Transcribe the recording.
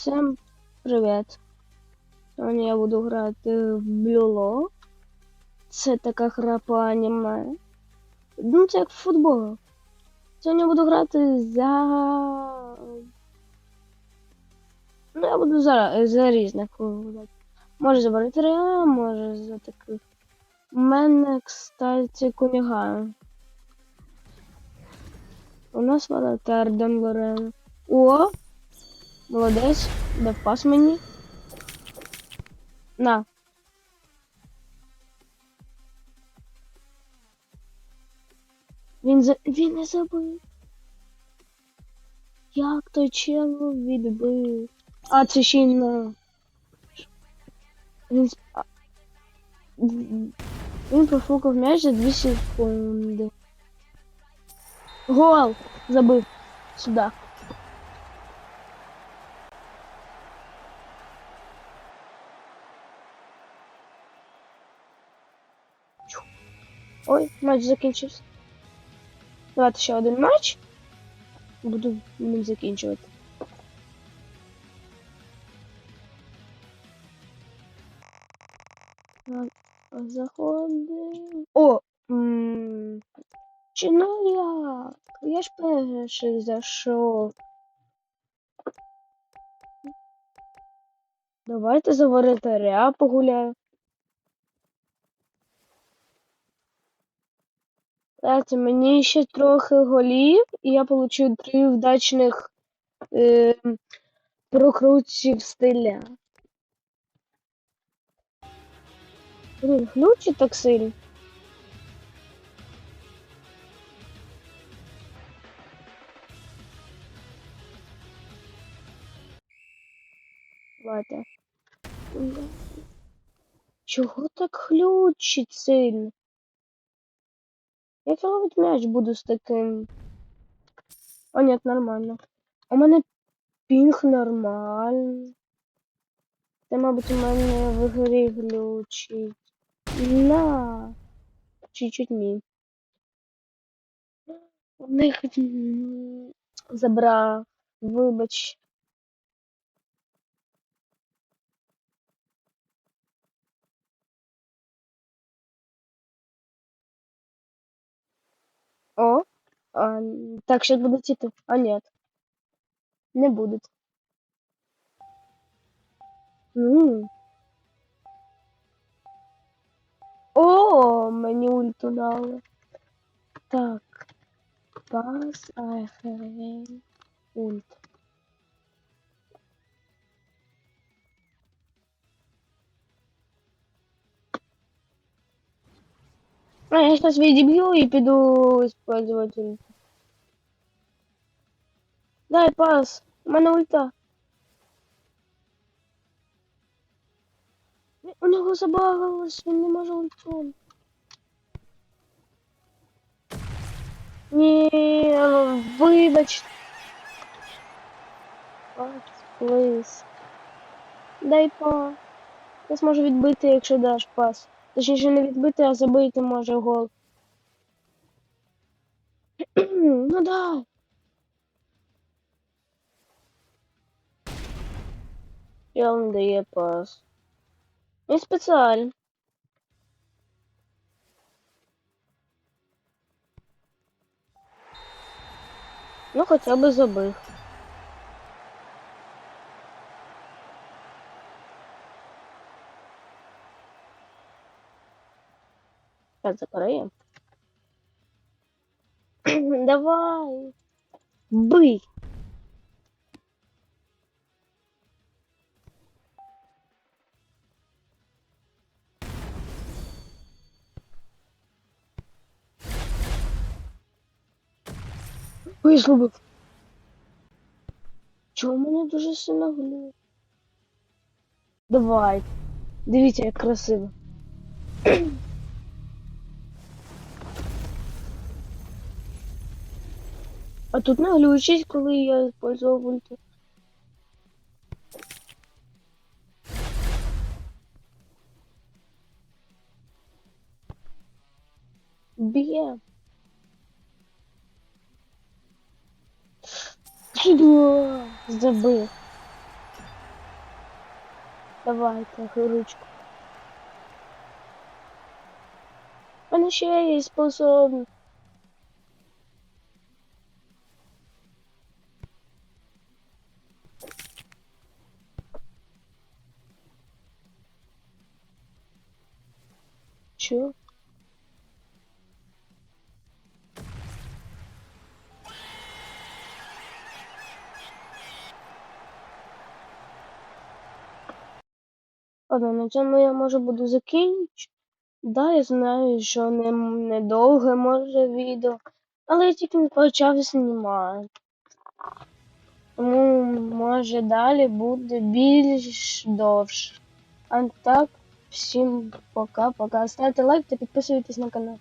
Всем привіт! Сьогодні я буду грати в Блюло. Це така гра по аніме. Ну, це як футбол. Сьогодні я буду грати за. Ну, я буду за, за різних. Може за воротаря, може за таких. У мене, кстати, Куніга. У нас воротар Дон Лорен. О! Молодець, дав пас мені. На. Він за... Він не забив. Як той чел відбив? А, це ще й на. Він... Він профукав м'яч за 2 секунди. Гол! Забив. Сюди. Ой, матч закінчився. Давайте ще один матч. Буду ним закінчувати. Заходимо. О! Чи ну як? Я ж перший зайшов. Давайте за воротаря погуляю. Знаєте, мені ще трохи голів, і я получу три вдачних е, прокрутів стиля. Блін, глючить так сильно. Чого так глючить сильно? Я ловить м'яч буду з таким. О, нет, нормально. У мене пінг нормально. Це, мабуть, у мене в грі глючить. На. Чуть-чуть ні. У них забрав. Вибач. О, а, так, сейчас будут идти. А нет. Не будут. М. О, мені ульту дали. Так. Пас, айхен, ульт. А, я сейчас відіб'ю і піду использовать ульт. Дай пас. У мене ульта. У нього забагалось, він не може ультом. Ні, ну, вибач. Пас. Дай пас. Я зможу відбити, якщо даш пас. Точніше не відбити, а забити може гол. ну дай. Я вам дає пас. Не спеціально. Ну, хоча б забив. Так, закриємо. Давай. Бий. Ой, зробив. Чого мене дуже сильно глює? Давай. Дивіться, як красиво. А тут не глючить, коли я использовал ульту. Б'є. Забив. Давайте, ручку. У мене ще є способ. Чо? Ладно, на цьому я може буду закінчити. Да, я знаю, що не, недовге може відео, але я тільки не почав знімати. Тому може далі буде більш довше. А так, всім пока-пока. Ставте лайк та підписуйтесь на канал.